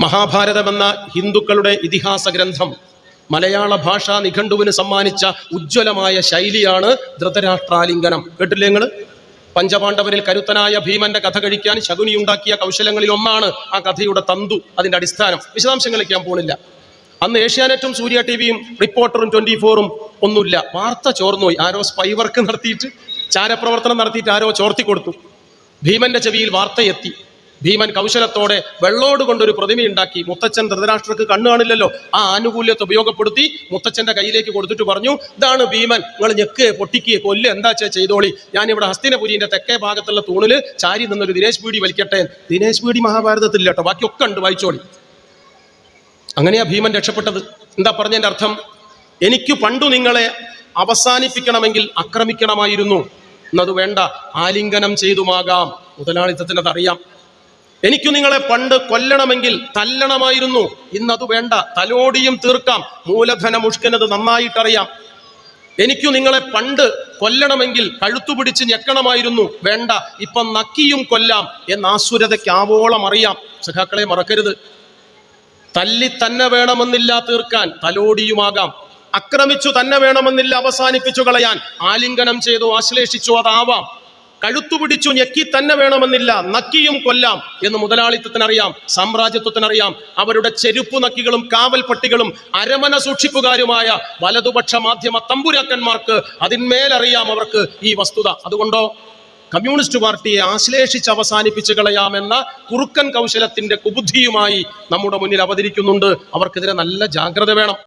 മഹാഭാരതമെന്ന ഹിന്ദുക്കളുടെ ഇതിഹാസ ഗ്രന്ഥം മലയാള ഭാഷാ നിഘണ്ടുവിന് സമ്മാനിച്ച ഉജ്ജ്വലമായ ശൈലിയാണ് ധൃതരാഷ്ട്രാലിംഗനം. കേട്ടില്ലേ നിങ്ങൾ പഞ്ചപാണ്ഡവരിൽ കരുത്തനായ ഭീമന്റെ കഥ കഴിക്കാൻ ശകുനി ഉണ്ടാക്കിയ കൗശലങ്ങളിൽ ഒന്നാണ് ആ കഥയുടെ തന്തു അതിന്റെ അടിസ്ഥാനം. വിശദാംശങ്ങളിലേക്ക് ഞാൻ പോണില്ല. അന്ന് ഏഷ്യാനെറ്റും സൂര്യ ടി വിയും റിപ്പോർട്ടറും ട്വന്റി ഫോറും ഒന്നുമില്ല. വാർത്ത ചോർന്നുപോയി. ആരോ സ്പൈ വർക്ക് നടത്തിയിട്ട് ചാരപ്രവർത്തനം നടത്തിയിട്ട് ആരോ ചോർത്തി കൊടുത്തു ഭീമന്റെ ചെവിയിൽ വാർത്തയെത്തി. ഭീമൻ കൗശലത്തോടെ വെള്ളോട് കൊണ്ടൊരു പ്രതിമയുണ്ടാക്കി മുത്തച്ഛൻ ധൃതരാഷ്ട്രക്ക് കണ്ണു കാണില്ലല്ലോ. ആ ആനുകൂല്യത്തെ ഉപയോഗപ്പെടുത്തി മുത്തച്ഛന്റെ കയ്യിലേക്ക് കൊടുത്തിട്ട് പറഞ്ഞു ഇതാണ് ഭീമൻ നിങ്ങൾ ഞെക്ക് പൊട്ടിക്കുക കൊല്ല് എന്താ ചേ ചെയ്തോളി. ഞാനിവിടെ ഹസ്തിനപുരിന്റെ തെക്കേ ഭാഗത്തുള്ള തൂണിൽ ചാരി നിന്നൊരു ദിനേശ് പീടി വലിക്കട്ടെ. ദിനേശ് പീടി മഹാഭാരതത്തിൽ കേട്ടോ ബാക്കിയൊക്കെ ഉണ്ട് വായിച്ചോളി. അങ്ങനെയാ ഭീമൻ രക്ഷപ്പെട്ടത്. എന്താ പറഞ്ഞതിന്റെ അർത്ഥം? എനിക്ക് പണ്ടു നിങ്ങളെ അവസാനിപ്പിക്കണമെങ്കിൽ ആക്രമിക്കണമായിരുന്നു എന്നത് വേണ്ട ആലിംഗനം ചെയ്തുമാകാം. മുതലാളിത്തത്തിനത് അതറിയാം എനിക്കു നിങ്ങളെ പണ്ട് കൊല്ലണമെങ്കിൽ തല്ലണമായിരുന്നു. ഇന്നത് വേണ്ട. തലോടിയും തീർക്കാം. മൂലധന മുഷ്കനത് നന്നായിട്ടറിയാം. എനിക്കു നിങ്ങളെ പണ്ട് കൊല്ലണമെങ്കിൽ കഴുത്തുപിടിച്ച് ഞെക്കണമായിരുന്നു. വേണ്ട. ഇപ്പൊ നക്കിയും കൊല്ലാം എന്ന ആസുരതയ്ക്ക് ആവോളം അറിയാം. സഖാക്കളെ മറക്കരുത്. തല്ലി തന്നെ വേണമെന്നില്ല തീർക്കാൻ. തലോടിയുമാകാം. അക്രമിച്ചു തന്നെ വേണമെന്നില്ല അവസാനിപ്പിച്ചു കളയാൻ. ആലിംഗനം ചെയ്തു ആശ്ലേഷിച്ചു അതാവാം. കഴുത്തുപിടിച്ചു ഞെക്കി തന്നെ വേണമെന്നില്ല. നക്കിയും കൊല്ലാം എന്ന് മുതലാളിത്തത്തിനറിയാം സാമ്രാജ്യത്വത്തിനറിയാം. അവരുടെ ചെരുപ്പു നക്കികളും കാവൽ പട്ടികളും അരമന സൂക്ഷിപ്പുകാരുമായ വലതുപക്ഷ മാധ്യമ തമ്പുരാക്കന്മാർക്ക് അതിന്മേലറിയാം അവർക്ക് ഈ വസ്തുത. അതുകൊണ്ടോ? കമ്മ്യൂണിസ്റ്റ് പാർട്ടിയെ ആശ്ലേഷിച്ച് അവസാനിപ്പിച്ചു കളയാമെന്ന കുറുക്കൻ കൗശലത്തിന്റെ കുബുദ്ധിയുമായി നമ്മുടെ മുന്നിൽ അവതരിക്കുന്നുണ്ട്. അവർക്കെതിരെ നല്ല ജാഗ്രത വേണം.